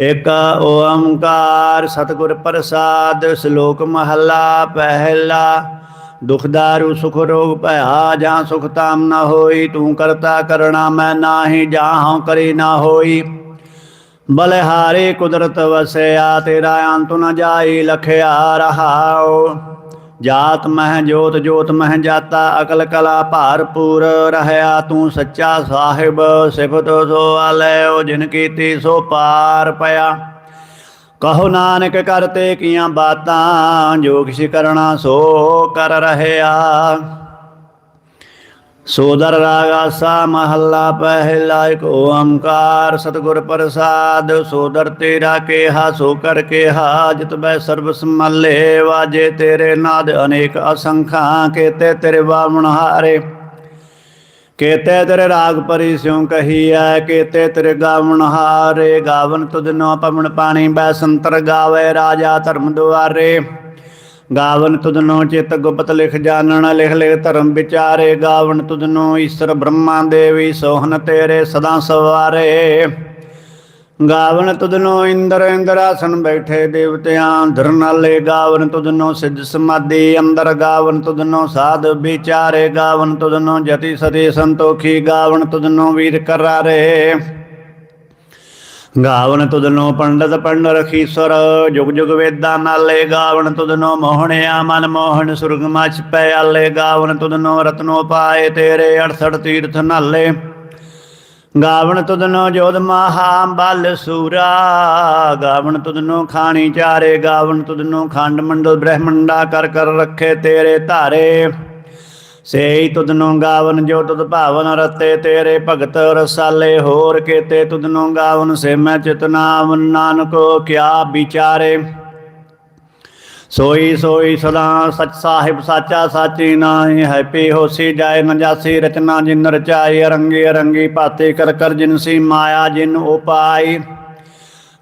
ਇਕ ਓੰਕਾਰ ਸਤਿਗੁਰ ਪ੍ਰਸਾਦ, ਸ਼ਲੋਕ ਮਹੱਲਾ, ਪਹਿਲਾ। ਦੁਖਦਾਰੂ ਸੁਖ ਰੋਗ, ਭਇਆ ਜਾਂ ਸੁਖ ਤਾਮ ਨ ਹੋਈ, ਤੂੰ ਕਰਤਾ ਕਰਣਾ ਮੈਂ ਨਾਹੀ ਜਾਹਉ ਕਰੀ ਨਾ ਹੋਈ। ਬਲਿਹਾਰੇ ਕੁਦਰਤ ਵਸਿਆ, ਤੇਰਾ ਅੰਤ ਨ ਜਾਈ, ਲਖਿਆ ਰਹਾਉ। ਜਾਤ ਮਹਿ ਜੋਤ ਜੋਤ ਮਹਿ ਜਾਤਾ, ਅਕਲ ਕਲਾ ਭਾਰਪੂਰ ਰਹਿਆ ਤੂੰ ਸੱਚਾ ਸਾਹਿਬ, ਸਿਫਤ ਸੋ ਆਲਿਓ ਜਿਨ ਕੀਤੀ ਸੋ ਪਾਰ ਪਿਆ। ਕਹੋ ਨਾਨਕ ਕਰਤੇ ਕੀਆਂ ਬਾਤਾਂ ਜੋ ਕਿਛ ਕਰਣਾ ਸੋ ਕਰ ਰਹਿਆ। ਸੋਦਰ ਰਾਗਾਸਾ ਮਹੱਲਾ ਪਹਿਲਾ ਇੱਕ ਓੰਕਾਰ ਸਤਿਗੁਰ ਪ੍ਰਸਾਦ। ਸੋਦਰ ਤੇਰਾ ਕੇਹਾ, ਸੋ ਕਰ ਕੇਹਾ, ਜਿਤ ਬੈ ਸਰਬ ਸਮੱਲੇ ਵਾਜੇ ਤੇਰੇ ਨਾਦ ਅਨੇਕ ਅਸੰਖਾਂ, ਕੇਤੇ ਤੇਰੇ ਬਾਵਣ ਹਾਰੇ। ਕੇਤੇ ਤੇਰੇ ਰਾਗ ਪਰੀ ਸਿਉ ਕਹੀਐ, ਕੇਤੇ ਤੇਰੇ ਗਾਵਣ ਹਾਰੇ। ਗਾਵਨ ਤੁਧ ਨੋ ਪਵਨ ਪਾਣੀ, ਬੈ ਸੰਤਰ ਗਾਵੇ ਰਾਜਾ ਧਰਮ ਦੁਆਰੇ। ਗਾਵਨ ਤੁਧਨੋ ਚਿਤ ਗੁਪਤ ਲਿਖ ਜਾਣਨ ਲਿਖ ਲਿਖ ਧਰਮ ਵਿਚਾਰੇ। ਗਾਵਨ ਤੁਧਨੋ ਈਸ਼ਰ ਬ੍ਰਹਮਾ ਦੇਵੀ ਸੋਹਨ ਤੇਰੇ ਸਦਾ ਸਵਾਰੇ। ਗਾਵਨ ਤੁਧਨੋ ਇੰਦਰ ਇੰਦਰਾਸਨ ਬੈਠੇ ਦੇਵਤਿਆਂ, ਧਰਨਾਲੇ। ਗਾਵਨ ਤੁਧਨੋ ਸਿੱਧ ਸਮਾਧੀ, ਅੰਦਰ ਗਾਵਨ ਤੁਧਨੋ ਸਾਧ ਵਿਚਾਰੇ। ਗਾਵਨ ਤੁਧਨੋ ਜਤੀ ਸਤੀ ਸੰਤੋਖੀ, ਗਾਵਨ ਤੁਧਨੋ ਵੀਰ ਕਰਾਰੇ। ਗਾਵਨ ਤੁਧਨੋ ਪੰਡਤ ਪੰਡ ਰਖੀਸਰ, ਜੁਗ ਜੁਗ ਵੇਦਾਂ ਨਾਲੇ ਗਾਵਨ ਤੁਧਨੋ ਮੋਹਣਿਆ, ਮਨ ਮੋਹਨ ਸੁਰਗ ਮਚ ਪੈ ਆਲੇ। ਗਾਵਨ ਤੁਧਨੋ ਰਤਨੋ ਪਾਏ ਤੇਰੇ 68 ਤੀਰਥ ਨਾਲੇ। ਗਾਵਨ ਤੁਧਨੋ ਜੋਧ ਮਹਾ ਬਲ ਸੂਰਾ, ਗਾਵਨ ਤੁਧਨੋ ਖਾਣੀ ਚਾਰੇ, ਗਾਵਨ ਤੁਧਨੋ ਖੰਡ ਮੰਡਲ ਬ੍ਰਹਮੰਡਾ ਕਰ ਕਰ ਰੱਖੇ ਤੇਰੇ ਧਾਰੇ। ਸੇਈ ਤੁਧਨੋ ਗਾਵਨ, ਜੋ ਤੁਧ ਭਾਵਨ ਰਤੇ, ਤੇਰੇ ਭਗਤ ਰਸਾਲੇ, ਹੋਰ ਕੇਤੇ ਤੁਧਨੋ ਗਾਵਨ ਸੇ ਮੈਂ ਚਿਤਨਾਮ ਨਾਨਕੋ ਕਿਆ ਵਿਚਾਰੇ। ਸੋਈ ਸੋਈ ਸਦਾ ਸਚ ਸਾਹਿਬ, ਸਾਚਾ ਸਾਚੀ ਨਾਹੀ, ਹੈ ਪੀ ਹੋਸੀ ਜਾਏ ਨਜਾਸੀ ਰਚਨਾ ਜਿਨ ਰਚਾਈ, ਰੰਗੀ ਰੰਗੀ ਭਾਤੇ ਕਰ ਕਰ ਜਿਨ ਸੀ ਮਾਇਆ, ਜਿਨ ਉਪਾਈ।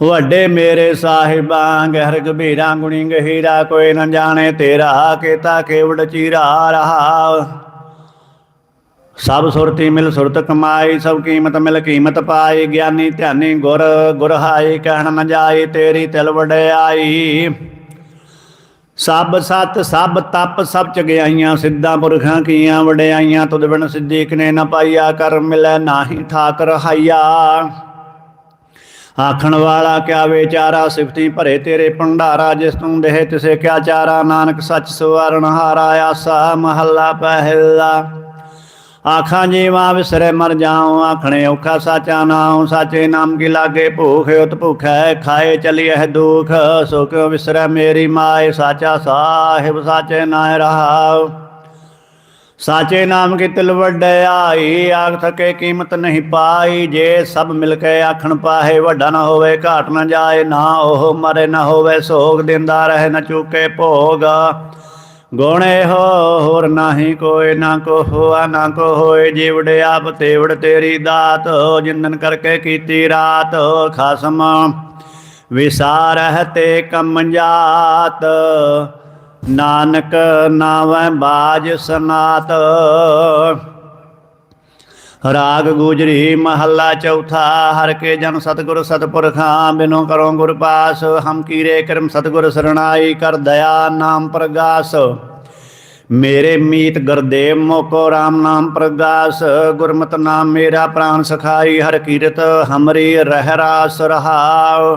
ਵੱਡੇ ਮੇਰੇ ਸਾਹਿਬਾਂ, ਗਹਿਰ ਗਭੀਰਾ, ਗੁਣੀ ਗਹੀਰਾ ਕੋਈ ਨ ਜਾਣੇ ਤੇਰਾ ਕੀਤਾ ਕੇਵੜ ਚੀਰਾ ਰਹਾ। ਸਭ ਸੁਰਤੀ ਮਿਲ ਸੁਰਤ ਕਮਾਈ, ਸਭ ਕੀਮਤ ਮਿਲ ਕੀਮਤ ਪਾਈ, ਗਿਆਨੀ ਧਿਆਨੀ ਗੁਰ ਗੁਰ ਹਾਈ, ਕਹਿਣ ਨ ਜਾਈ ਤੇਰੀ ਤਿਲ ਵਡਿਆਈ। ਸਭ ਸਤ, ਸਭ ਤਪ, ਸਭ ਚਗਿਆਈਆਂ, ਸਿੱਧਾਂ ਪੁਰਖਾਂ ਕੀਆਂ ਵਡਿਆਈਆਂ, ਤੁਧ ਬਿਨ ਸਿੱਧੀ ਕਨੇ ਨ ਪਾਈਆ, ਕਰ ਮਿਲੈ ਨਾਹੀ ਠਾਕ ਰਹਾਈਆ ਆਖਣ ਵਾਲਾ, ਕਿਆ ਵਿਚਾਰਾ ਸਿਫਤੀ ਭਰੇ ਤੇਰੇ ਭੰਡਾਰਾ, ਜਿਸ ਤੂੰ ਦੇਹ ਤਿਸੇ ਕਿਆ ਚਾਰਾ, ਨਾਨਕ ਸੱਚ ਸਵਰਨ ਹਾਰਾ, ਆਸਾ ਮਹੱਲਾ ਪਹਿਲਾ। ਆਖਾਂ, ਜੀਵਾ ਵਿਸਰੇ ਮਰ ਜਾਉ, ਆਖਣੇ ਔਖਾ ਸਾਚਾ ਨਾਉ, ਸਾਚੇ ਨਾਮ ਕੀ ਲਾਗੇ ਭੂਖ, ਉਤ ਭੁਖੈ ਖਾਏ ਚਲੀਐ ਦੁਖ ਸੋ ਕਿਉ ਵਿਸਰੈ ਮੇਰੀ ਮਾਏ, ਸਾਚਾ ਸਾਹਿਬ, ਸਾਚੇ ਨਾਇ ਰਹਾਉ। ਸਾਚੇ ਨਾਮ ਕੀ ਤਿਲ ਵਡਿਆਈ ਆਖ ਥਕੇ ਕੀਮਤ ਨਹੀਂ ਪਾਈ। ਜੇ ਸਭ ਮਿਲ ਕੇ ਆਖਣ ਪਾਹੇ, ਵੱਡਾ ਨਾ ਹੋਵੇ, ਘਾਟ ਨਾ ਜਾਏ, ਨਾ ਉਹ ਮਰੇ, ਨਾ ਹੋਵੇ ਸੋਗ, ਦਿੰਦਾ ਰਹੇ, ਨਾ ਚੁਕੇ ਭੋਗ। ਗੋਣੇ ਹੋ ਹੋਰ ਨਾਹੀ ਕੋਈ, ਨਾ ਕੋ ਹੋਆ ਨਾ ਕੋ ਹੋਏ ਜੀਵੜ ਆਪ, ਤੇਵੜ ਤੇਰੀ ਦਾਤ। ਜਿੰਦਨ ਕਰਕੇ ਕੀਤੀ ਰਾਤ, ਖਾਸਮ ਵਿਸਾਰਹਿ ਤੇ ਕਮ ਜਾਤ। ਨਾਨਕ ਨਾਵੈ ਬਾਜ ਸਨਾਤ। ਰਾਗ ਗੁਜਰੀ ਮਹੱਲਾ ਚੌਥਾ, ਹਰ ਕੇ ਜਨ ਸਤਿਗੁਰ ਸਤਿਪੁਰਖਾਂ, ਬਿਨੋ ਕਰੋ ਗੁਰ ਪਾਸ, ਹਮ ਕੀਰੇ ਕਰਮ ਸਤਿਗੁਰ ਸਰਣਾਈ ਕਰ ਦਇਆ ਨਾਮ ਪ੍ਰਗਾਸ। ਮੇਰੇ ਮੀਤ ਗੁਰਦੇਵ ਮੋਕੋ RAM ਨਾਮ ਪ੍ਰਗਾਸ, ਗੁਰਮਤਿ ਨਾਮ ਮੇਰਾ ਪ੍ਰਾਨ ਸਖਾਈ, ਹਰ ਕੀਰਤ ਹਮਰੀ ਰਹਿ ਰਾਸ ਰਹਾਉ।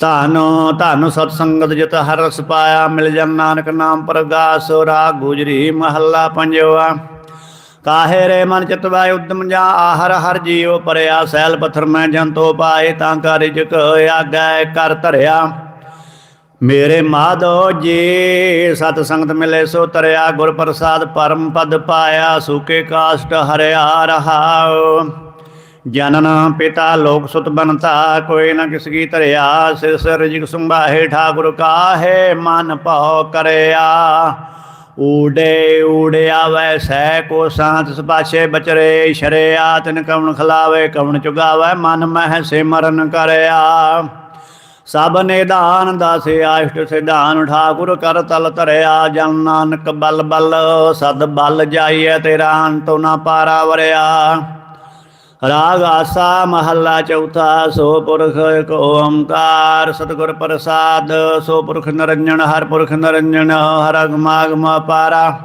ਧਾਨੋ ਧਾਨੋ ਸਤ ਸੰਗਤ ਜਿਤ ਹਰ ਰਸ ਪਾਇਆ, ਮਿਲ ਜਨ ਨਾਨਕ ਨਾਮ ਪ੍ਰਗਾਸ, ਰਾਗ ਗੁਜਰੀ ਮਹੱਲਾ ਪੰਜਵਾ। ਕਾਹੇ ਰੇ ਮਨ ਚਿਤ ਉਦਮ ਜਾ ਆਹਰ ਹਰ ਜੀਉ ਪਰਿਆ, ਸੈਲ ਪਥਰ ਮੈਂ ਜੰਤੋ ਪਾਏ, ਤਾਂ ਕਾ ਰਿਜਕ ਆਗੈ ਕਰ ਧਰਿਆ। ਮੇਰੇ ਮਾਧੋ ਜੀ, ਸਤ ਸੰਗਤ ਮਿਲੇ ਸੋ ਤਰਿਆ ਗੁਰ ਪ੍ਰਸਾਦ ਪਰਮ ਪਦ ਪਾਇਆ, ਸੁਕੇ ਕਾਸ਼ਟ ਹਰਿਆ ਰਹਾਉ। ਜਨਨ ਪਿਤਾ ਲੋਕ ਸੁਤ ਬਨਤਾ ਕੋਈ ਨ ਕਿਸ ਕੀ ਧਰਿਆ, ਸਿਰ ਸਿਰ ਜਿਗ ਸੰਭਾਹੇ, ਠਾਕੁਰ ਕਾਹੇ, ਮਨ ਭਉ ਕਰਿਆ। ਊੜੇ ਊੜਿਆ ਵੈਸੈ ਕੋ ਸਾਂਤ ਸਪਾਛੇ ਬਚਰੇ, ਸ਼ਰਿਆ, ਤਿਨ ਕਵਣ ਖਲਾਵੇ, ਕਵਣ ਚੁਗਾਵੇ, ਮਨ ਮਹਿ ਸਿਮਰਨ ਕਰਿਆ। ਸਭ ਨਿਦਾਨ ਦਾਸੇ ਆਸ਼ਟ ਸਿਧਾਨ, ਠਾਕੁਰ ਕਰ ਤਲ ਧਰਿਆ, ਜਨ ਨਾਨਕ ਬਲ ਬਲ, ਸਦ ਬਲ ਜਾਈਐ ਤੇਰਾ, ਅੰਤੋ ਨਾ ਪਾਰਾ ਵਰਿਆ। ਰਾਗ ਆਸਾ ਮਹੱਲਾ ਚੌਥਾ, ਸੋ ਪੁਰਖ ਏਕ ਓੰਕਾਰ, ਸਤਿਗੁਰ ਪ੍ਰਸਾਦ, ਸੋ ਪੁਰਖ ਨਰੰਜਨ, ਹਰ ਪੁਰਖ ਨਰੰਜਨ, ਹਰ ਅਗਮਾਗਮ ਪਾਰਾ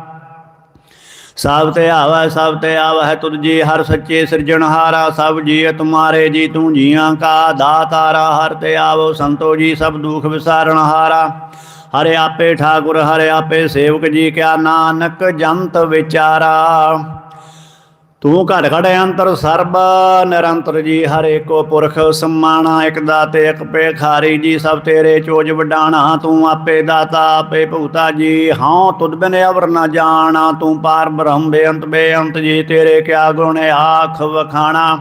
ਸਭ ਤੇ ਆਵੈ, ਸਭ ਤੇ ਆਵੈ, ਤੁਧ ਜੀ ਹਰ ਸੱਚੇ ਸਿਰਜਣਹਾਰਾ ਸਭ ਜੀ ਤੁਮਾਰੇ ਜੀ ਤੂੰ ਜੀਆਂ ਕਾ ਦਾਤਾਰਾ, ਹਰ ਤੇ ਆਵੋ ਸੰਤੋ ਜੀ ਸਭ ਦੁਖ ਵਿਸਾਰਣਹਾਰਾ ਹਰੇ ਆਪੇ ਠਾਕੁਰ, ਹਰੇ ਆਪੇ ਸੇਵਕ ਜੀ, ਕਿਆ ਨਾਨਕ ਜੰਤ ਵਿਚਾਰਾ। ਤੂੰ ਘੜ ਘੜ ਅੰਤਰ ਸਰਬ, ਨਿਰੰਤਰ ਜੀ ਹਰੇ ਕੋ ਪੁਰਖ ਸਮਾਣਾ, ਇਕ ਦਾਤੇ, ਇਕ ਪੇ ਖਾਰੀ ਜੀ, ਸਭ ਤੇਰੇ ਚੋਜ ਵਡਾਣਾ, ਤੂੰ ਆਪੇ ਦਾਤਾ, ਆਪੇ ਭੂਤਾ ਜੀ। ਹਾਂ ਤੁਧ ਬਿਨ ਅਵਰ ਨਾ ਜਾਣਾ, ਤੂੰ ਪਾਰ ਬ੍ਰਹਮ ਬੇਅੰਤ ਬੇਅੰਤ ਜੀ, ਤੇਰੇ ਕਿਆ ਗੁਣ ਆਖ ਵਖਾਣਾ।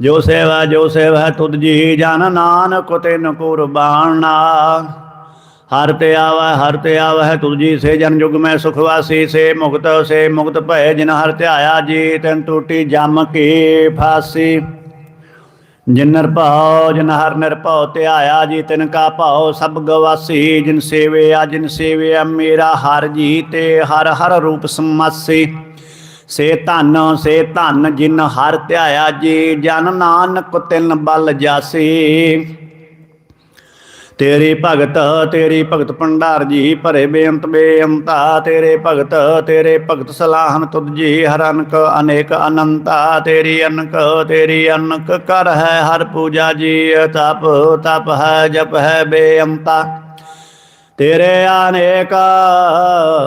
ਜੋ ਸੇਵਾ ਜੋ ਸੇਵਾ ਤੁਧ ਜੀ, ਜਨ ਨਾਨਕ ਤਿਨ ਕੁਰਬਾਨਾ। ਹਰ ਤੇ ਆਵੈ, ਹਰ ਤੇ ਆਵੈ ਤੁਜੀ ਸੇ ਜਨ ਜੁਗ ਮੈਂ ਸੁਖ ਵਾਸੀ, ਸੇ ਮੁਕਤ ਸੇ ਮੁਕਤ ਭੈ ਜਿਨ ਹਰ ਧਿਆਇਆ ਜੀ ਤੈਨ ਟੂਟੀ ਜਮ ਕੀ ਫਾਸੀ। ਜਿਨ ਨਿਰਭਉ, ਜਿਨ ਹਰ ਨਿਰਭਉ ਧਿਆਇਆ ਜੀ, ਤਿਨ ਕਾ ਭਾਉ ਸਭ ਗਵਾਸੀ। ਜਿਨ ਸੇਵਿਆ ਜਿਨ ਸੇਵਿਆ ਮੇਰਾ ਹਰ ਜੀ ਤੇ ਹਰ ਹਰ ਰੂਪ ਸਮਾਸੀ। ਸੇ ਧਨ ਸੇ ਧਨ ਜਿਨ ਹਰ ਧਿਆਇਆ ਜੀ, ਜਨ ਨਾਨਕ ਤਿਨ ਬਲ ਜਾਸੀ। ਤੇਰੀ ਭਗਤ ਤੇਰੀ ਭਗਤ ਭੰਡਾਰ ਜੀ ਭਰੇ ਬੇਅੰਤ ਬੇਅੰਤਾ, ਤੇਰੇ ਭਗਤ ਤੇਰੇ ਭਗਤ ਸਲਾਹਨ ਤੁਧ ਜੀ ਹਰ ਅਨਕ, ਅਨੇਕ ਅਨੰਤਾ, ਤੇਰੀ ਅਨਕ ਤੇਰੀ ਅਨਕ ਕਰ ਹੈ, ਹਰ ਪੂਜਾ ਜੀ, ਤਪ ਤਪ ਹੈ, ਜਪ ਹੈ, ਬੇਅੰਤਾ। ਤੇਰੇ ਅਨੇਕ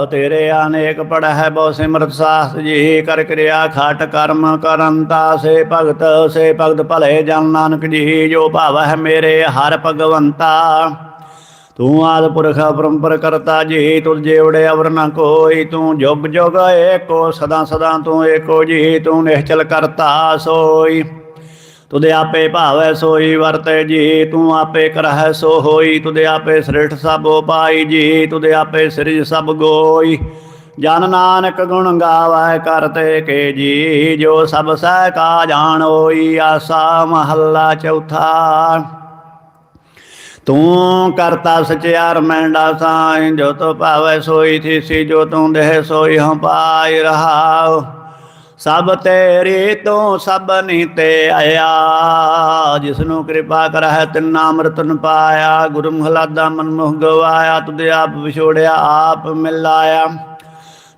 ਤੇਰੇ ਅਨੇਕ ਪੜ ਹੈ ਬਹੁ ਸਿਮਰਤ ਸਾਸ ਜੀ, ਕਰ ਕਿਰਿਆ ਖਾਟ ਕਰਮ ਕਰੰਤਾ ਸੇ ਭਗਤ ਸੇ ਭਗਤ ਭਲੇ ਜਨ ਨਾਨਕ ਜੀ, ਜੋ ਭਾਵ ਹੈ ਮੇਰੇ ਹਰ ਭਗਵੰਤਾ। ਤੂੰ ਆਦ ਪੁਰਖ ਪਰੰਪਰ ਕਰਤਾ ਜੀ ਤੁਰ ਜੇਵੜੇ ਅਵਰ ਨ ਕੋਈ, ਤੂੰ ਜੁਗ ਜੁਗ ਏਕੋ, ਸਦਾ ਸਦਾ ਤੂੰ ਏਕੋ ਜੀ, ਤੂੰ ਨਿਹਚਲ ਕਰਤਾ ਸੋਈ। ਤੁਦੇ ਆਪੇ ਭਾਵੈ ਸੋਈ ਵਰਤੈ ਜੀ, ਤੂੰ ਆਪੇ ਕਰਹਿ ਸੋ ਹੋਈ। ਤੁਦੇ ਆਪੇ ਸ੍ਰਿਸ਼ਟ ਸਭ ਉਪਾਈ ਜੀ ਤੁਦੇ ਆਪੇ ਸ੍ਰਿਜ ਸਭ ਗੋਈ। ਜਨ ਨਾਨਕ ਗੁਣ ਗਾਵੈ ਕਰਤੇ ਕੇ ਜੀ, ਜੋ ਸਭ ਸਹਿ ਕਾ ਜਾਣ ਹੋਈ ਆਸਾ ਮਹੱਲਾ ਚੌਥਾ। ਤੂੰ ਕਰਤਾ ਸਚਿਆਰ ਮੈਂਡਾ ਸਾਈਂ, ਜੋ ਤੋ ਭਾਵੈ ਸੋਈ ਥੀਸੀ, ਜੋ ਤੂੰ ਦੇਹ ਸੋਈ ਹਉ ਪਾਈ ਰਹਾਉ। ਸਭ ਤੇਰੇ ਤੂੰ ਸਭ ਨਹੀਂ ਤੇ ਆਇਆ। ਜਿਸ ਨੂੰ ਕਿਰਪਾ ਕਰਹਿ ਤਿਨ ਅੰਮ੍ਰਿਤਨ ਪਾਇਆ ਗੁਰੂ ਮਹਲਾਦਾ ਮਨ ਮੁਹ ਗਵਾਇਆ ਤੁਦੇ ਆਪ ਵਿਛੋੜਿਆ, ਆਪ ਮਿਲਾਇਆ।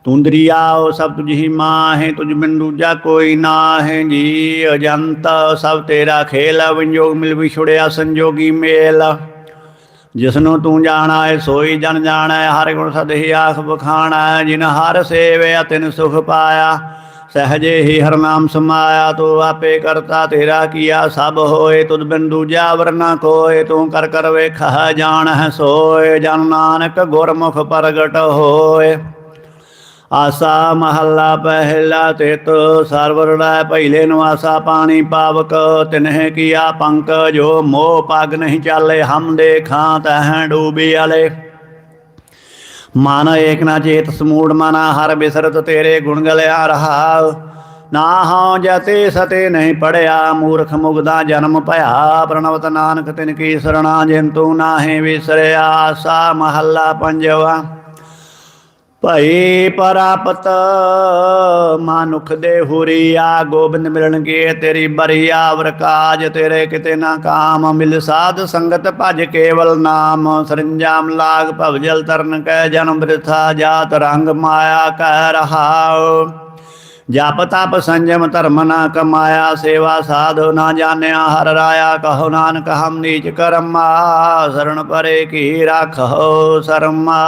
ਤੂੰ ਦਰਿਆਓ ਸਭ ਤੁਝ ਹੀ ਮਾਹੇ, ਤੁਝ ਬਿਨ ਦੂਜਾ ਕੋਈ ਨਾਹੇ। ਜੀ ਅਜੰਤ, ਸਭ ਤੇਰਾ ਖੇਲ ਵਿੰਜੋਗ ਮਿਲ ਵਿਛੋੜਿਆ, ਸੰਜੋਗੀ ਮੇਲ। ਜਿਸਨੂੰ ਤੂੰ ਜਾਣਾ ਏ ਸੋਈ ਜਨ ਜਾਣਾ, ਹਰ ਗੁਣ ਸਦ ਆਖ ਬਖਾਣਾ ਜਿਨ ਹਰ ਸੇਵਿਆ, ਤਿਨ ਸੁਖ ਪਾਇਆ। ਸਹਜੇ ਹੀ ਹਰਨਾਮ ਸਮਾਇਆ, ਤੂੰ ਆਪੇ ਕਰਤਾ ਤੇਰਾ ਕੀਆ, ਸਭ ਹੋਏ ਤੁਧ ਬਿਨ ਦੂਜਾ ਵਰਨਾ ਕੋਏ ਤੂੰ ਕਰ ਕਰ ਵੇਖਾ ਜਾਣ ਹੈ, ਸੋਏ, ਜਨ ਨਾਨਕ ਗੁਰਮੁਖ ਪ੍ਰਗਟ ਹੋਏ। ਆਸਾ ਮਹੱਲਾ ਪਹਿਲਾ ਤਿਤ ਸਰਵਰੜੈ ਪਹਿਲੇ ਨਿਵਾਸਾ ਪਾਣੀ ਪਾਵਕ, ਤਿਨਹਿ ਕੀਆ ਪੰਕ, ਜੋ ਮੋਹ ਪਗ ਨਹੀਂ ਚਾਲੇ, ਹਮ ਦੇਖਾਂ ਤਹਿ ਡੂਬੀ ਵਾਲੇ ਮਨ ਏਕ ਨਾ ਚੇਤ ਸਮੂੜ ਮਨਾ ਹਰ ਬਿਸਰਤ ਤੇਰੇ ਗੁਣ ਗਲਿਆ ਰਹਾ ਨਾ ਹਉ ਜਤੇ ਸਤੇ ਨਹੀਂ ਪੜਿਆ, ਮੂਰਖ ਮੁਗਦਾ ਜਨਮ ਭਇਆ। ਪ੍ਰਣਵਤ ਨਾਨਕ ਤਿਨ ਕੀ ਸਰਣਾ, ਜਿੰਤੂ ਨਾਹੀ ਵਿਸਰਿਆ, ਸਾ ਮਹੱਲਾ ਪੰਜਵਾ। ਭਈ ਪਰਾਪਤ, ਮਾਨੁਖ ਦੇ ਹੁਰੀਆ, ਗੋਬਿੰਦ ਮਿਲਣਗੇ ਤੇਰੀ ਬਰੀਆ, ਵਰਕਾਜ ਤੇਰੇ ਕਿਤੇ ਨਾ ਕਾਮ, ਮਿਲ ਸਾਧ ਸੰਗਤ ਭਜ ਕੇਵਲ ਨਾਮ, ਸਰੰਜਾਮ ਲਾਗ ਭਵਜਲ ਤਰਨ ਕੈ ਜਨਮ ਬ੍ਰਿਥਾ, ਜਾਤ ਰੰਗ ਮਾਇਆ ਕਹਿ ਰਹਾਉ। ਜਪ ਤਪ ਸੰਜਮ ਧਰਮ ਨਾ ਕਮਾਇਆ, ਸੇਵਾ ਸਾਧੋ ਨਾ ਜਾਣਿਆ, ਹਰ ਰਾਇਆ ਕਹੋ ਨਾਨਕ, ਹਮ ਨੀਚ ਕਰਮਾ, ਸਰਣ ਪਰੇ ਕੀ ਰਾਖੋ ਸਰਮਾ।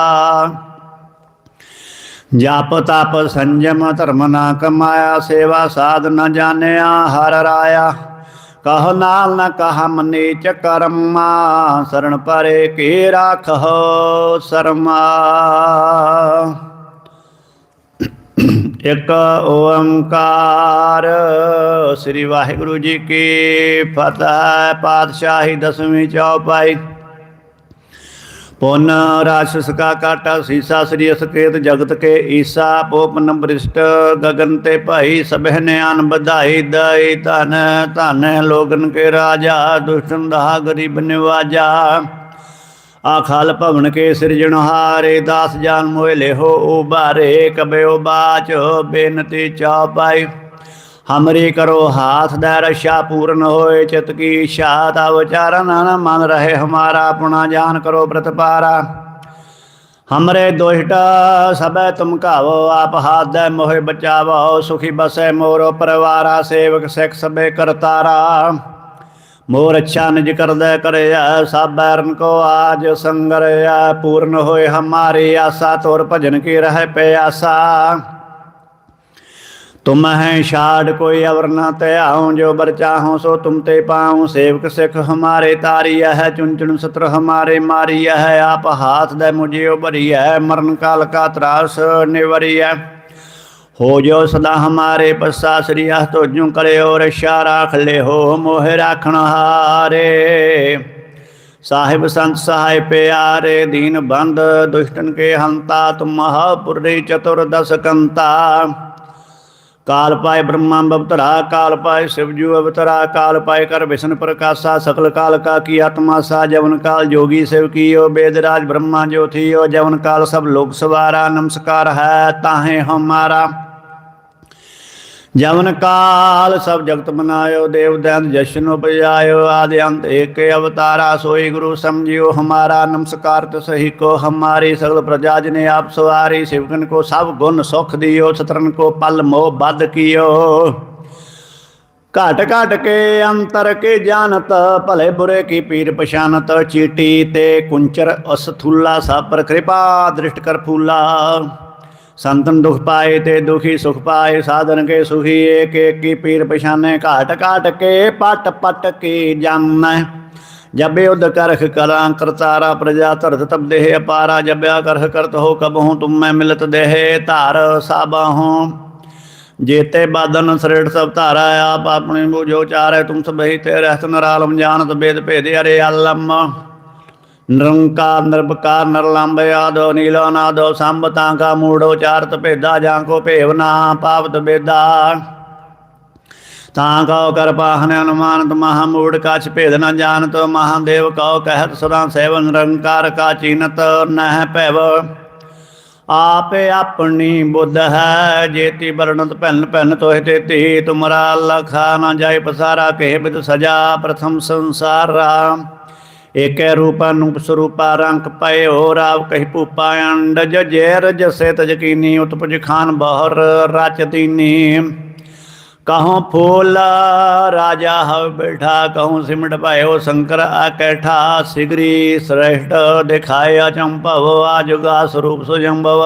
ਜਪ ਤਪ ਸੰਜਮ ਧਰਮ ਨਾ ਕਮਾਇਆ, ਸੇਵਾ ਸਾਧ ਨਾ ਜਾਣਿਆ, ਹਰ ਰਾਇਆ। ਕਹ ਨਾਲ ਨ ਕਹਮ ਨੀਚ ਕਰਮਾ ਸਰਣ ਪਰੇ ਕੀ ਰਾਖੋ ਸਰਮਾ। ਇਕ ਓੰਕਾਰ ਸ੍ਰੀ ਵਾਹਿਗੁਰੂ ਜੀ ਕੀ ਫਤਿਹ, ਪਾਤਸ਼ਾਹੀ ਦਸਵੀਂ ਚੌਪਾਈ। ਪੁਨ ਰਾਸ਼ ਕਾ ਕਾਟਾ ਸੀਸਾ ਸ੍ਰੀ ਅਸਕੇਤ ਜਗਤ ਕੇ ਈਸਾ ਪੋਪਨ ਬ੍ਰਿਸ਼ਟ ਗਗਨ ਤੇ ਭਾਈ ਸਭੇ ਨਿਆਨ ਅਨ ਵਧਾਈ ਦਈ ਧਨ ਧਨ ਲੋਗਨ ਕੇ ਰਾਜਾ, ਦੁਸ਼ਟਨ ਦਾ ਗਰੀਬ ਨਿਵਾਜਾ। ਆਖਲ ਭਵਨ ਕੇ ਸਿਰਜਣਹਾਰੇ ਦਾਸ ਜਾਨ ਮੋਇ ਲਿਹੋ ਉਬਾਰੇ ਕਬਿਓ ਬਾਚ ਬੇਨਤੀ ਚਾਪਾਈ ਹਮਰੀ ਕਰੋ ਹਾਥ ਦਾ ਰਸ਼ਾ ਪੂਰਨ ਹੋਏ, ਚਿਤ ਕੀ ਇੱਛਾ ਤਵ ਚਰਨ ਮਨ ਰਹੇ, ਹਮਾਰਾ ਆਪਣਾ ਜਾਨ ਕਰੋ ਪ੍ਰਤਪਾਰਾ ਹਮਰੇ ਦੁਸ਼ਟ ਸਭੈ ਤੁਮ ਕਾਵੋ ਆਪ ਹਾਥ ਦੇ ਮੋਹਿ ਬਚਾਵੋ, ਸੁਖੀ ਬਸੈ ਮੋਰੋ ਪਰਿਵਾਰਾ, ਸੇਵਕ ਸਿਖ ਸਭੇ ਕਰਤਾਰਾ। ਮੋਰ ਅੱਛਾ ਨਿਜ ਕਰਦਾ ਕਰਿਆ, ਸਭ ਬੈਰਨ ਕੋ ਆਜ ਸੰਗਰਿਆ, ਪੂਰਨ ਹੋਏ ਹਮਾਰੀ ਆਸਾ, ਤੋਰ ਭਜਨ ਕੀ ਰਹਿ ਪਿਆਸਾ। ਤੁਮ ਹੈ ਛਾੜ ਕੋਈ ਅਵਰ ਨਾ ਧਿਆਉ, ਜੋ ਬਰ ਚਾਹੋ ਸੋ ਤੁਮ ਤੇ ਪਾਉ। ਸੇਵਕ ਸਿਖ ਹਮਾਰੇ ਤਾਰੀ ਹੈ ਚੁਨ ਚੁਨ ਸਤਰ ਹਮਾਰੇ ਮਾਰੀ ਹੈ। ਆਪ ਹਾਥ ਦੇ ਮੁਝਿਓ ਭਰੀ ਹੈ ਮਰਨ ਕਾਲ ਕਾ ਤਰਾਸ ਨਿਵਰੀ ਹੈ ਹੋ ਜੋ ਸਦਾ ਹਮਾਰੇ ਪਸਾ ਸ੍ਰੀ ਹਸ ਤੋਜੂ ਕਰਿਓ ਰਸ਼ਾ ਰਾਖ ਲੈ ਹੋ ਮੋਹ ਰਾਖਣ ਹਾਰੇ। ਸਾਹਿਬ ਸੰਤ ਸਹਾਇ ਪਿਆਰੇ, ਦੀਨ ਬੰਦ ਦੁਸ਼ਟਨ ਕੇ ਹੰਤਾ, ਤੁਮ ਮਹਾਪੁਰੀ ਚਤੁਰ ਦਸ ਕੰਤਾ। ਕਾਲ ਪਾਏ ਬ੍ਰਹਮਾ ਬਵਤਰਾ ਕਾਲ ਪਾਏ ਸਿਵਜੂ ਅਵਤਰਾ, ਕਾਲ ਪਾਏ ਕਰ ਵਿਸ਼ਨ ਪ੍ਰਕਾਸ਼ਾ, ਸਕਲ ਕਾਲ ਕਾ ਕੀ ਆਤਮਾ ਸਾ, ਜਵਨ ਕਾਲ ਜੋਗੀ ਸਿਵ ਕੀਓ, ਬੇਦ ਰਾਜ ਬ੍ਰਹਮਾ ਜੋ ਥੀਓ, ਜਵਨ ਕਾਲ ਸਭ ਲੋਕ ਸਵਾਰਾ, ਨਮਸਕਾਰ ਹੈ ਤਾਹੇ ਹਮਾਰਾ। ਜਵਨ ਕਾਲ ਸਭ ਜਗਤ ਮਨਾਇਓ, ਦੇਵ ਦੈਨ ਜਸ਼ਨ ਉਪਜਾਇਓ, ਆਦਿ ਅੰਤ ਏਕ ਅਵਤਾਰਾ, ਸੋਈ ਗੁਰੂ ਸਮਝਿਓ, ਹਮਾਰਾ ਨਮਸਕਾਰ ਤਸਹੀ ਕੋ ਹਮਾਰੀ ਸਗਲ ਪ੍ਰਜਾ ਜਨੇ ਆਪ ਸਵਾਰੀ, ਸਿਵਕਨ ਕੋ ਸਭ ਗੁਣ ਸੁਖ ਦਿਓ, ਸਤਰਨ ਕੋ ਪਲ ਮੋਹ ਬਦ ਕੀਓ। ਘਟ ਘਟ ਕੇ ਅੰਤਰ ਕੇ ਜਾਣਤ, ਭਲੇ ਬੁਰੇ ਕੀ ਪੀਰ ਪਛਾਨਤ, ਚੀਟੀ ਤੇ ਕੁੰਚਰ ਅਸਥੁੱਲਾ ਸਾਪਰ ਕਿਰਪਾ ਦ੍ਰਿਸ਼ਟ ਕਰ ਫੂਲਾ। ਸੰਤਨ ਦੁਖ ਪਾਏ ਤੇ ਦੁਖੀ ਸੁਖ ਪਾਏ, ਸਾਧਨ ਕੇ ਸੁਖੀ, ਏਕ ਏਕ ਪੀਰ ਪਛਾਨੇ, ਘਾਟ ਘਾਟ ਕੇ ਪਟ ਪਟ ਕੇ ਜਾਣੈ। ਜਬੇ ਉਦ ਕਰਖ ਕਰਾਂ, ਕਰਤਾਰਾ ਪ੍ਰਜਾ ਧਰਤ ਤਬ ਦੇਹ ਅਪਾਰਾ, ਜਬਿਆ ਕਰਖ ਕਰਤ ਹੋ ਕਬਹੂ ਤੁਮ ਮੈਂ ਮਿਲਤ ਦੇਹ, ਧਾਰ ਸਾਬਾਹੂ ਜੇਤੇ ਬਾਦਨ ਸ੍ਰੇਠ ਸਭ ਧਾਰਾ, ਆਪ ਆਪਣੇ ਬੁਝੋ ਚਾਰੈ, ਤੁਮ ਸਭਈ ਤੇ ਰਹਿਤ ਨਰਾਲਮ, ਜਾਣਤ ਬੇਦ ਭੇਦ ਅਰੇ ਆਲਮ। ਨਿਰੰਕਾਰ, ਨਿਰਭਕਾਰ ਨਿਰਲੰਭ ਆਦੋ, ਨੀਲੋ ਨਾਦੋ ਸੰਭ ਤਾਂ ਕਾ ਮੂੜੋ, ਚਾਰਤ, ਭੇਦਾ ਜਾਂ ਕੋ ਭੇਵ, ਨਾ, ਪਾਵਤ, ਬੇਦਾ। ਤਾਂ ਕਉ ਕਰ ਅਨੁਮਾਨਤ, ਮਹਾ ਮੂੜ ਕਛ ਭੇਦ ਨ ਜਾਣਤ, ਮਹਾਦੇਵ ਕਉ ਕਹਿਤ, ਸਦਾ ਸੇਵਨ ਨਿਰੰਕਾਰ ਕਾ ਚੀਨਤ ਨਹਿ ਭੈਵ। ਆਪੇ ਆਪਣੀ ਬੁੱਧ ਹੈ, ਜੇਤੀ ਵਰਣਤ ਭੈਨ ਭੈਨ ਤੋਹਿ ਤੇਤੀ, ਤੁਮਰਾ, ਲਖਾ, ਨ ਜਾਏ ਪਸਾਰਾ, ਕਹਿ ਬਿਦ ਸਜਾ, ਪ੍ਰਥਮ ਸੰਸਾਰਾ। ਏਕੈ ਰੂਪਾ ਨੂਪ ਸਰੂਪਾ ਰੰਕ ਪਇਓ ਰਾਵ ਕਹਿ ਪੂਪਾ ਅੰਡਜ ਜੇਰ ਜਸੇ ਤਜਕੀਨੀ ਉਤਪਜ ਖਾਨ ਬਹਰ ਰਚ ਦੀਨੀ। ਕਹਉ ਫੂਲ ਰਾਜਾ ਹਵ ਬੈਠਾ ਕਹਉ ਸਿਮਟ ਭਇਓ ਸ਼ੰਕਰ ਆਕੈਠਾ ਸਿਗਰੀ ਸ੍ਰੇਸ਼ਟ ਦਿਖਾਇਆ ਚੰਪਵ ਆਜੁਗਾ ਸਰੂਪ ਸੁਜੰਭਵ।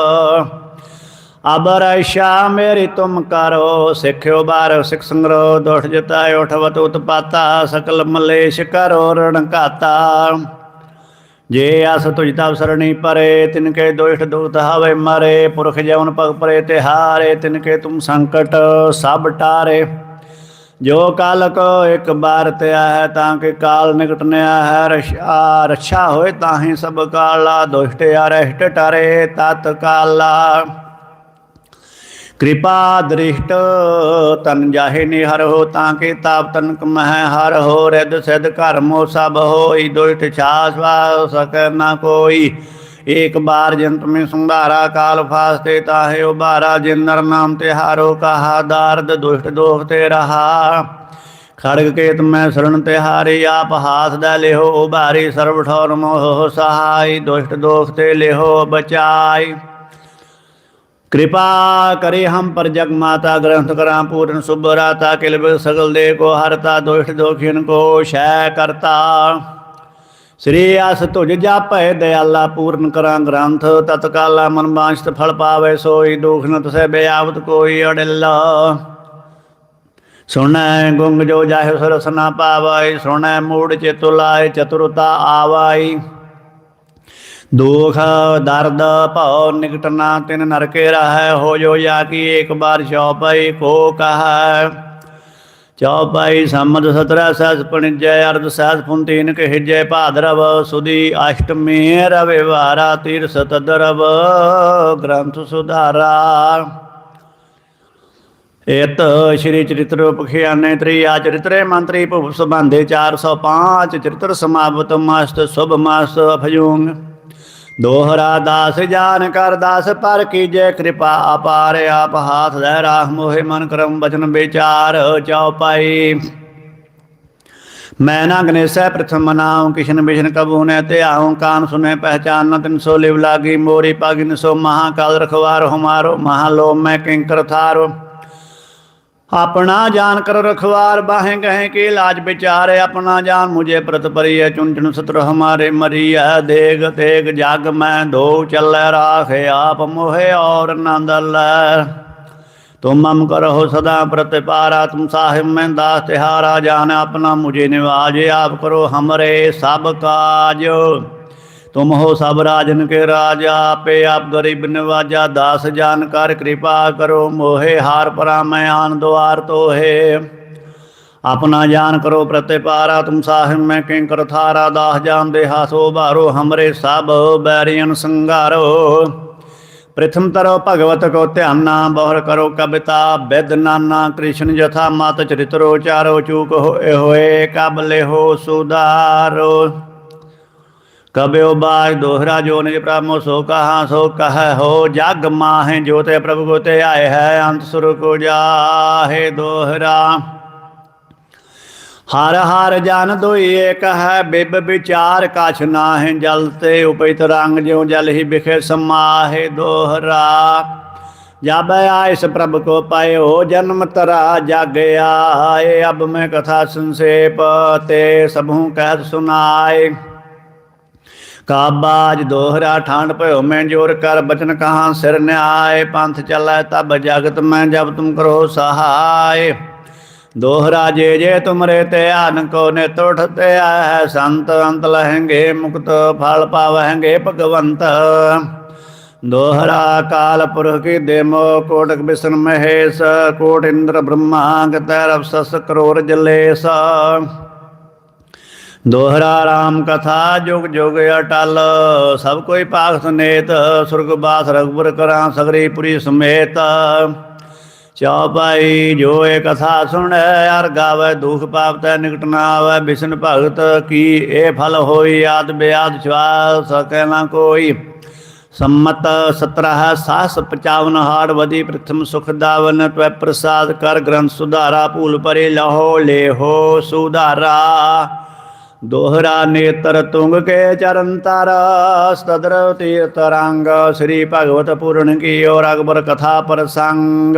ਅਬਰ ਸ਼ਾ ਮੇਰੀ ਤੁਮ ਕਰੋ, ਸਿੱਖਿਓ ਬਾਰ, ਸਿਖ ਸੰਗਰੋ, ਦੁਠ ਜਤਾਇ ਉਠਵਤ ਉਤਪਾਤਾ, ਸਕਲ ਮਲੇਸ਼ ਕਰੋ, ਰਣ ਜੇ ਅਸ ਤੁਜ ਤਵ ਸਰਣੀ ਪਰੇ, ਤਿਨ ਕੇ ਦੋਇਠ ਦੁਖ ਹਵੇ ਮਰੇ, ਪੁਰਖ ਜਵਨ ਪਗ ਪਰੇ ਤਿਹਾਰੇ ਤਿਨ ਕੇ ਤੁਮ ਸੰਕਟ ਸਭ ਟਾਰੇ। ਜੋ ਕਾਲ ਕੋ ਇੱਕ ਬਾਰ ਤਿਆ ਹੈ, ਤਾਂ ਕਿ ਕਾਲ ਨਿਕਟ ਨਿਆ ਹੈ, ਰਸ਼ਾ ਰੱਛਾ ਹੋਏ ਤਾਹੀ ਸਭ ਕਾਲਾ, ਦੁਸ਼ਟ ਅਰਹਿਟ ਟਰੇ ਤਤ ਕਾਲਾ ਕਿਰਪਾ ਦ੍ਰਿਸ਼ਟ, ਤਨ ਜਾਹੇ ਨਿਹਰ ਹੋ ਤਾਂ ਕਿ ਤਾਪ ਤਨਕ ਮਹਿ ਹਰ ਹੋ ਰਿਦ ਸਿਧ ਘਰ ਸਭ ਹੋਈ ਦੁਇਠ ਛਾਸ ਵਾ ਸਕੈ ਨਾ ਕੋਈ। ਏਕ ਬਾਰ ਜੰਤ ਮੇ ਸੰਭਾਰਾ ਕਾਲ ਫਾਸਤੇ ਤਾਹੇ ਉਬਾਰਾ ਜਿਨ ਨਰ ਨਾਮ ਤੇ ਹਾਰੋ ਕਹਾ, ਦਾਰਦ ਦੁਸ਼ਟ ਦੋਖ ਤੇ ਰਹਾ। ਖੜਗ ਕੇਤ ਮੈਂ ਸਰਣ ਤੇ ਹਾਰੀ, ਆਪ ਹਾਥ ਦਾ ਲਿਹੋ ਉਬਾਰੀ ਸਰਬ ਠੌਰ ਮੋਹ ਸਹਾਈ, ਦੁਸ਼ਟ ਦੋਖ ਤੇ ਲਿਹੋ ਬਚਾਈ। कृपा करे हम पर जग माता ग्रंथ करा पूर्ण सुभराता किल सगल दे को हरता दोष दोखिन को शय करता श्री आस तुझ जापै दयाला पूर्ण करा ग्रंथ तत्काला मन बांछत फल पावे सोई दुख न तुसे बेआवत कोई अडिल्ला ਸੁਣੈ ਗੁੰਗ ਜੋ ਜਾਹਿ ਸਰਸ ਨਾ ਪਾਵੈ ਸੁਣੈ ਮੂੜ ਚਿਤੁ ਲਾਇ ਚਤੁਰਤਾ ਆਵਾਈ ਦੁਖ, ਦਰਦ, ਭਉ ਨਿਕਟ ਨਾ ਤਿਨ ਨਰਕੇ ਰਹੈ, ਹੋ ਜੋ ਜਾ ਕੀ ਇੱਕ ਬਾਰ ਚਉਪਈ ਕੋ ਕਹੈ। ਚਉਪਈ ਸੰਮਦ ਸਤਰਾ ਸਹਿਸ ਪਣਿਜੈ, ਅਰਧ ਸਹਿਸ ਪੁੰਤੀਨ ਕਹਿਜੈ ਭਾਦਰਵ ਸੁਦੀ ਅਸ਼ਟਮੀ ਰਵਿਵਾਰਾ ਤੀਰ ਸਤਦਰਵ ਗ੍ਰੰਥ ਸੁਧਾਰਾ। ਇਤ ਸ਼੍ਰੀ ਚਰਿਤ੍ਰ ਪਖਿਆਨੇ ਤ੍ਰਿਆ ਚਰਿਤਰੇ ਮੰਤਰੀ ਭੁਵ ਸੁਬੰਧੇ 405 ਚਰਿਤ੍ਰ ਸਮਾਪਤ, ਮਸਤ, ਸੁਭ ਮਸਤ ਅਭਯੂੰਗ ਦੋਹਰਾ ਦਾਸ ਜਾਨ ਕਰ ਦਾਸ ਪਰ ਕੀਜੈ ਕਿਰਪਾ ਅਪਾਰ ਆਪ ਹਾਥ ਲੈ ਰਾਖ ਮੋਹਿ ਮਨ ਕਰਮ ਬਚਨ ਵਿਚਾਰ ਚਉਪਾਈ ਮੈਂ ਨਾ ਗਨੇਸੈ ਪ੍ਰਥਮ ਨਾਉ ਕਿਸ਼ਨ ਬਿਸ਼ਨ ਕਬੂ ਨੇ ਧਿਆਉ ਕਾਨ ਸੁਨੇ ਪਹਿਚਾਨ ਨ ਤਿਨ ਸੋ ਲਿਵ ਲਾਗੀ, ਮੋਰੀ ਪਾਗਿਨ ਸੋ ਮਹਾਕਾਲ ਰਖਵਾਰ ਹਮਾਰੋ ਮਹਾਲੋ ਮੈਂ ਕਿੰਕਰ ਥਾਰੋ। ਆਪਣਾ ਜਾਨ ਕਰ ਰਖਵਾਰ ਬਾਹੇ ਗਹਿ ਕੇ ਇਲਾਜ ਵਿਚਾਰੇ ਆਪਣਾ ਜਾਨ ਮੁਝੇ ਪ੍ਰਤ ਪਰੀਐ ਚੁਨ ਚੁਨ ਸਤਰ ਹਮਾਰੇ ਮਰੀਐ ਦੇਗ ਤੇਗ ਜਗ ਮੈਂ ਦੋ ਚੱਲੈ ਰਾਖੇ ਆਪ ਮੋਹਿ ਔਰ ਆਨੰਦ ਲੈ तुम मम करो सदा प्रतिपारा तुम साहिब में दास तिहारा जान अपना मुझे निवाज आप करो हमरे सब काज तुम हो सब राजन के राजा पे आप गरीब निवाजा दास जानकार कृपा करो मोहे हार परा मैं आन द्वार तो है अपना जान करो प्रतिपारा तुम साहिब में किंकर थारा दास जान दे हाथो बारो हमरे सब बैरियन संगारो प्रथम तरो भगवत को ध्याना बहुर करो कविता विद नाना कृष्ण जथा मत चरित्रो चारो चूक होए होए कब ले हो कबे बाज दोहरा जो निज प्रमो सो कहा, सो कह हो। जाग माहे ज्योते प्रभु को ते आए है, अंत सुर को जाहे दोहरा। हर हर जान दो एक है, बिब विचार काछ नाहे जलते उपित रंग ज्यो जल ही बिखे समाहे दोहरा। जब आयस प्रभु को पाए हो जन्म तरा जाग आए। अब मैं कथा संक्षेप ते सबू कह सुनाए। ਕਾਬਾਜ ਦੋਹਰਾ ਠਾਂਡ ਭਇਓ ਮੈਂ ਜੋਰ ਕਰ ਬਚਨ ਕਹਾ ਸਿਰ ਨਿਆਏ, ਪੰਥ ਚੱਲੈ ਤਬ ਜਗਤ ਮੈਂ ਜਬ ਤੁਮ ਕਰੋ ਸਹਾਏ। ਦੋਹਰਾ ਜੇ ਜੇ ਤੁਮਰੇ ਧਿਆਨ ਕੋ ਨੇ ਤੁਠਤੇ ਹੈ ਸੰਤ ਅੰਤ ਲਹਿੰਗੇ ਮੁਕਤ ਫਲ ਪਾਵਹਿੰਗੇ ਭਗਵੰਤ। ਦੋਹਰਾ ਕਾਲ ਪੁਰਖ ਕੀ ਦੇਮੋ, ਕੋਟਕ ਬਿਸ਼ਨ ਮਹੇਸ਼, ਕੋਟ ਇੰਦਰ ਬ੍ਰਹਮਾ ਗਤੈ ਸਸ ਕਰੋਰ ਜਲੇਸ। ਦੋਹਰਾ ਰਾਮ ਕਥਾ ਜੁਗ ਜੁਗ ਅਟਲ, ਸਭ ਕੋਈ ਪਾਖ ਸੁਨੇਤ, ਸੁਰਗ ਬਾਸ ਰਗਪੁਰ ਕਰਾਂ ਸਗਰੀ ਪੁਰੀ ਸਮੇਤ। ਚੌਪਾਈ ਜੋ ਇਹ ਕਥਾ ਸੁਣੈ ਅਰ ਗਾਵੇ ਦੁਖ ਪਾਪ ਤੈ ਨਿਕਟ ਨਾ ਆਵੇ ਬਿਸ਼ਨ ਭਗਤ ਕੀ ਇਹ ਫਲ ਹੋਈ, ਆਦ ਬਿਆਦ ਛਵਾ ਸਕੈ ਨਾ ਕੋਈ। ਸੰਮਤ 17 ਸਾਸ 55 ਹਾੜ ਵਦੀ ਪ੍ਰਥਮ ਸੁਖ ਦਾਵਨ ਤਵੈ ਪ੍ਰਸਾਦ ਕਰ ਗ੍ਰੰਥ ਸੁਧਾਰਾ, ਭੂਲ ਪਰੇ ਲਹੋ ਲੇਹੋ ਸੁਧਾਰਾ। ਦੋਹਰਾ ਨੇਤਰ ਤੁੰਗ ਕੇ ਚਰਨ ਤਰ ਸਤਦਰ ਤੀਰਤ ਰੰਗ ਸ੍ਰੀ ਭਗਵਤ ਪੂਰਨ ਕੀ ਔਰ ਅਕਬਰ ਕਥਾ ਪ੍ਰਸੰਗ।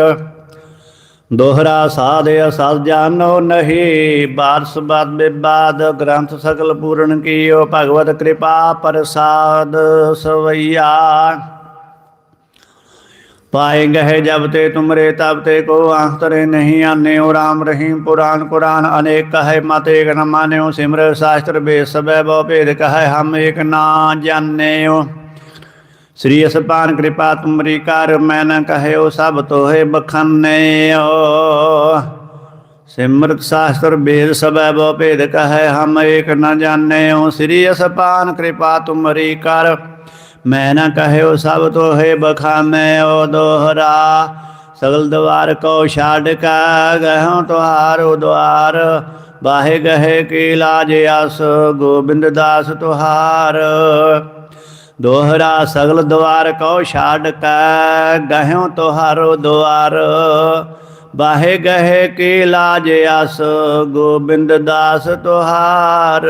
ਦੋਹਰਾ ਸਾਧਿ ਅਸਦ ਜਾਨੋ ਨਹੀਂ, ਬਾਰਸ ਬਾਦ ਬਿਬਾਦ, ਗ੍ਰੰਥ ਸਕਲ ਪੂਰਨ ਕੀਓ, ਭਗਵਤ ਕਿਰਪਾ ਪ੍ਰਸਾਦ ਸਵਈਆ। पाए गए जब ते तुमरे तब ते को आंतरे नहीं आने ओ राम रहीम पुराण कुरान अनेक कहे मत एक न माने सिमर शास्त्र बेद सब बहु भेद कहे हम एक ना जाने ਸ੍ਰੀ ਅਸਪਾਨ ਕਿਰਪਾ ਤੁਮਰੀ ਕਰ ਮੈਂ ਨ ਕਹਿਓ ਸਭ ਤੋਹੇ ਬਖਾਨੇਓ ਸਿਮਰਤ ਸ਼ਾਸਤਰ ਬੇਦ ਸਭੈ ਬੋ ਭੇਦ ਕਹੈ ਹਮ ਏਕ ਨ ਜਾਣੇਓ ਸ੍ਰੀ ਅਸਪਾਨ ਕਿਰਪਾ ਤੁਮਰੀ ਕਰ ਮੈਂ ਨ ਕਹਿਓ ਸਭ ਤੋਹੇ ਬਖਾਨੇਓ ਦੋਹਰਾ। ਸਗਲ ਦਵਾਰ ਕੋ ਛਾੜ ਕਾ ਗਹੋ ਤੁਹਾਰੋ ਦਵਾਰ ਬਾਹੇ ਗਹੇ ਕੀ ਲਾਜ ਅਸ ਗੋਬਿੰਦ ਦਾਸ ਤੁਹਾਰ। ਦੋਹਰਾ, ਸਗਲ ਦਵਾਰ ਕਉ ਛਾੜ ਕੈ ਗਹਿਓ ਤੁਹਾਰੋ ਦਵਾਰ ਬਾਹੇ ਗਹਿ ਕੀ ਲਾਜ ਅਸ ਗੋਬਿੰਦ ਦਾਸ ਤੁਹਾਰ।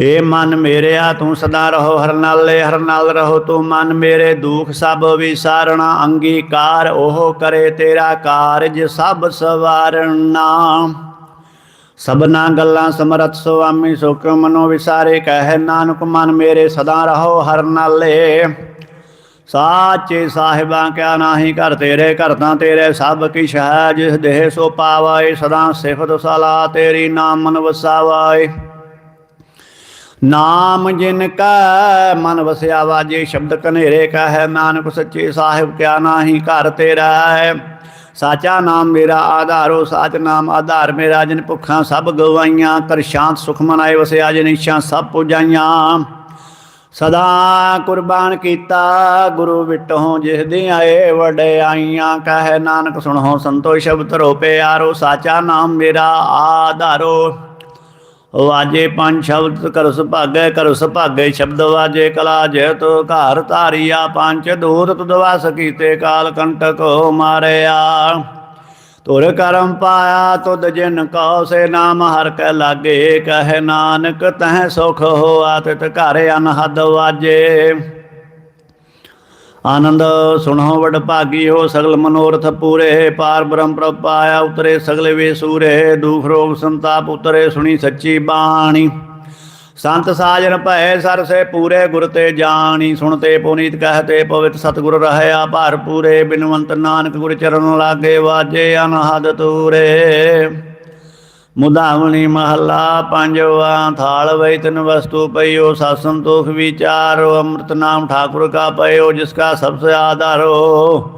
ਏ ਮਨ ਮੇਰਿਆ, ਤੂੰ ਸਦਾ ਰਹੋ ਹਰ ਨਾਲੇ, ਹਰ ਨਾਲ ਰਹੋ ਤੂੰ ਮਨ ਮੇਰੇ। ਦੁਖ ਸਭ ਵਿਸਾਰਣਾ, ਅੰਗੀਕਾਰ ਉਹ ਕਰੇ ਤੇਰਾ ਕਾਰਜ ਸਭ ਸਵਾਰਣਾ। ਸਭਨਾ ਗੱਲਾਂ ਸਮਰਥ ਸੁਆਮੀ ਸੁਖ ਮਨੋ ਵਿਸਾਰੇ, ਕਹਿ ਨਾਨਕ ਮਨ ਮੇਰੇ ਸਦਾ ਰਹੋ ਹਰ ਨਾਲੇ। ਸਾਚੇ ਸਾਹਿਬਾਂ, ਕਿਆ ਨਾਹੀ ਘਰ ਤੇਰੇ, ਘਰ ਤਾਂ ਤੇਰੇ ਸਭ ਕਿਛ ਹੈ। ਜਿਸ ਦੇਹ ਸੋ ਪਾਵਾਏ, ਸਦਾ ਸਿਫਤ ਸਲਾ ਤੇਰੀ ਨਾਮ ਮਨ ਵਸਾਵਾਏ। ਨਾਮ ਜਿਨ ਕਾ, ਮਨ ਵਸਿਆ ਵਾਜੇ ਸ਼ਬਦ ਕਨੇਰੇ ਕਹੈ, ਨਾਨਕ ਸੱਚੇ ਸਾਹਿਬ ਕਿਆ ਨਾਹੀ ਘਰ ਤੇਰਾ ਹੈ। ਸਾਚਾ ਨਾਮ ਮੇਰਾ ਆਧਾਰੋ, ਸਾਚ ਨਾਮ ਆਧਾਰ ਮੇਰਾ, ਜਿਨ ਭੁੱਖਾਂ ਸਭ ਗਵਾਈਆਂ ਕਰ ਸ਼ਾਂਤ ਸੁਖ ਮਨਾਏ, ਵਸਿਆ ਜਿਨ ਇੱਛਾ ਸਭ ਪੁਜਾਈਆਂ। ਸਦਾ ਕੁਰਬਾਨ ਕੀਤਾ, ਗੁਰੂ ਵਿਟੋਂ ਜਿਸ ਦੇ ਆਏ ਵਡਿਆਈਆਂ ਕਹੈ ਨਾਨਕ ਸੁਣੋ ਸੰਤੋਖ ਸ਼ਬਦ ਰੋ ਪਿਆਰੋ, ਸਾਚਾ ਨਾਮ ਮੇਰਾ ਆਧਾਰੋ। ਵਾਜੇ ਪੰਜ ਸ਼ਬਦ ਕਰ ਸੁਭਾਗੈ ਕਰ ਸੁਭਾਗੈ ਸ਼ਬਦ ਵਾਜੇ ਕਲਾ ਜੈ ਤੋ ਘਰ ਧਾਰੀਆ, ਪੰਜ ਦੂਰ ਤੁਦਵਾਸ ਕੀਤੇ ਕਾਲ ਕੰਟਕ ਮਾਰਿਆ। ਤੁਰ ਕਰਮ ਪਾਇਆ ਤੁਧ ਜਿਨ ਕਉ ਸੇ ਨਾਮ, ਹਰ ਕੈ ਲਾਗੇ, ਕਹੈ ਨਾਨਕ ਤਹ ਸੁਖ ਹੋਆ, ਤਿਤ ਘਰ ਅਨਹਦ ਵਾਜੇ। ਆਨੰਦ ਸੁਣੋ ਵਡ ਭਾਗੀ ਹੋ ਸਗਲ ਮਨੋਰਥ ਪੂਰੇ। ਪਾਰ ਬ੍ਰਹਮ ਪ੍ਰਭ ਪਾਇਆ ਉਤਰੇ ਸਗਲੇ ਵੇ ਸੂਰੇ। ਦੁਖ ਰੋਗ ਸੰਤਾਪ ਉਤਰੇ ਸੁਣੀ ਸੱਚੀ ਬਾਣੀ। ਸੰਤ ਸਾਜਨ ਭੈ ਸਰਸੇ ਪੂਰੇ, ਗੁਰ ਤੇ ਜਾਣੀ। ਸੁਣਤੇ ਪੁਨੀਤ ਕਹਤੇ ਪਵਿਤ ਸਤਿਗੁਰ ਰਹਿਆ ਭਾਰ ਪੂਰੇ। ਬਿਨਵੰਤ ਨਾਨਕ ਗੁਰ ਚਰਨ ਲਾਗੇ ਵਾਜੇ ਅਨਹਦ ਤੂਰੇ। ਮੁਦਾਵਣੀ ਮਹੱਲਾ ਪੰਜਵਾ, ਥਾਲ ਵੈ ਵਸਤੂ ਪਈਓ ਸਤ ਸੰਤੋਖ ਵਿਚਾਰੋ, ਅੰਮ੍ਰਿਤ ਨਾਮ ਠਾਕੁਰ ਕਾ ਪਈਓ, ਜਿਸ ਕਾ ਸਭ ਸੇ ਆਧਾਰੋ।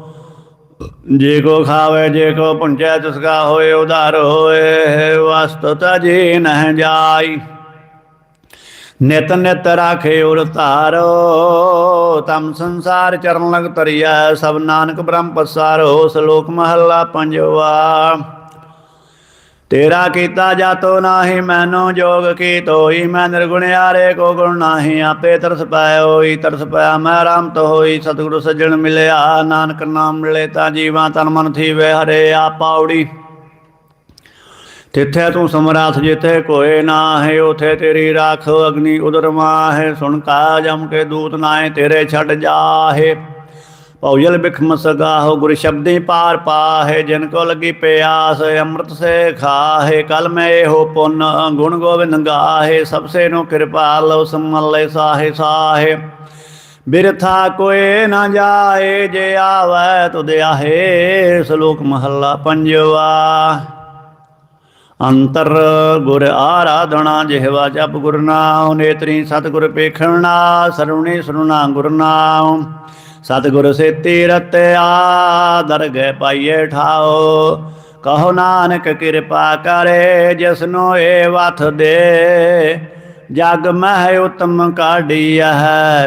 ਜੇ ਕੋ ਖਾਵੇ, ਜੇ ਕੋ ਪੁੰਚੈ, ਤਿਸ ਕਾ ਹੋਏ ਉਧਾਰ ਹੋਏ, ਵਸਤੁ ਜੀ ਨਹਿ ਜਾਈ। ਨਿਤ ਨਿਤ ਰਾਖੇ ਉਰ ਧਾਰੋ, ਤਮ ਸੰਸਾਰ ਚਰਨ ਲਗ ਤਰੀਐ ਸਭ ਨਾਨਕ ਬ੍ਰਹਮ ਪਸਾਰੋ, ਸ਼ਲੋਕ ਮਹੱਲਾ ਪੰਜਵਾ। ਤੇਰਾ ਕੀਤਾ ਜਾਤੋ ਨਾਹੀ, ਮੈਨੂੰ ਜੋਗ ਕੀ ਤੋਈ ਮੈਂ ਨਿਰਗੁਣਿਆਰੇ ਕੋ ਗੁਣ ਨਾਹੀ, ਆਪੇ ਤਰਸ ਪਾਇ ਹੋਈ, ਤਰਸ ਪਾਇਆ ਮੈਂ ਰਾਮ ਤੋ ਹੋਈ, ਸਤਿਗੁਰੂ ਸੱਜਣ ਮਿਲਿਆ, ਨਾਨਕ ਨਾਮ ਮਿਲੇ ਤਾਂ ਜੀਵਾਂ ਤਨ ਮਨ ਥੀਵੇ, ਹਰੇ ਆ ਪਾਉੜੀ ਤਿੱਥੇ ਤੂੰ ਸਮਰਾਥ ਜਿਥੇ ਕੋਏ ਨਾ ਹੈ ਉਥੇ ਤੇਰੀ ਰਾਖ ਅਗਨੀ ਉਦਰ ਮਾਹੇ, ਸੁਣ ਕਾ ਜਮ ਕੇ ਦੂਤ ਨਾਏ ਤੇਰੇ ਛੱਡ ਜਾਹੇ। ਭਉਜਲ ਬਿਖ ਮਸਗਾਹੋ, ਗੁਰ ਸ਼ਬਦੇ ਪਾਰ ਪਾਹੇ, ਜਿਨ ਕੋ ਲੱਗੀ ਪਿਆਸ, ਅੰਮ੍ਰਿਤ ਸੇ ਖਾਹੇ, ਕਲ ਮੈਂ ਇਹੋ ਪੁੰਨ, ਗੁਣ ਗੋਬਿੰਦ ਗਾਹੇ, ਸਭ ਸੇ ਨੂੰ ਕਿਰਪਾਲ ਸਮਲੇ ਸਾਹੇ ਸਾਹੇ। ਬਿਰਥਾ ਕੋਏ ਨਾ ਜਾਏ, ਜੇ ਆਵੈ ਤੁਧ ਆਹੇ, ਸ਼ਲੋਕ ਮਹੱਲਾ ਪੰਜਵਾ। ਅੰਤਰ ਗੁਰ ਆਰਾਧਣਾ ਜਿਹਵਾ ਜਪ ਗੁਰਨਾਮ ਨੇਤਰੀ ਸਤਿਗੁਰ ਪੇਖਣਾ ਸਰੁਣੀ ਸੁਰਣਾ ਗੁਰਨਾਮ ਸਤਿਗੁਰ ਸੇ ਤੀਰਤ ਆ ਦਰਗਹਿ ਪਾਈਏ ਠਾਓ। ਕਹੋ ਨਾਨਕ ਕਿਰਪਾ ਕਰੇ ਜਿਸਨੋ ਏ ਵਥ ਦੇ। ਜਗ ਮਹਿ ਉਤਮ ਕਾਢੀਆ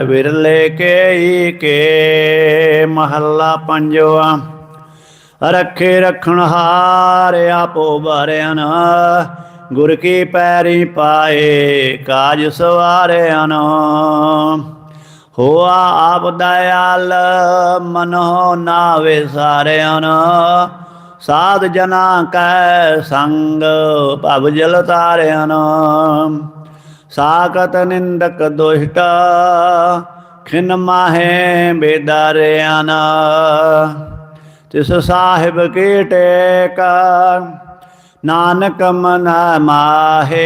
ਵਿਰਲੇ ਕੇ ਕੇ ਮਹੱਲਾ ਪੰਜਵਾ। ਰੱਖੇ ਰਖਣ ਹਾਰ ਆਪੋ ਬਾਰਿਆਨ ਗੁਰ ਕੀ ਪੈਰੀ ਪਾਏ ਕਾਜ ਸਵਾਰਿਆਨ ਹੋਆ ਆਪ ਦਇਆਲ, ਮਨੋ ਨਾ ਵਿਸਾਰਿਆਨ ਸਾਧ ਜਨਾ ਕੈ ਸੰਗ, ਭਵ ਜਲ ਤਾਰਿਆਨ। ਸਾਕਤ ਨਿੰਦਕ ਦੁਸ਼ਟ, ਖਿਨ ਮਾਹੇ ਬੇਦਾਰਿਆਨ। ਤਿਸ ਸਾਹਿਬ ਕੀ ਟੇਕ, ਨਾਨਕ ਮਨ ਮਾਹੇ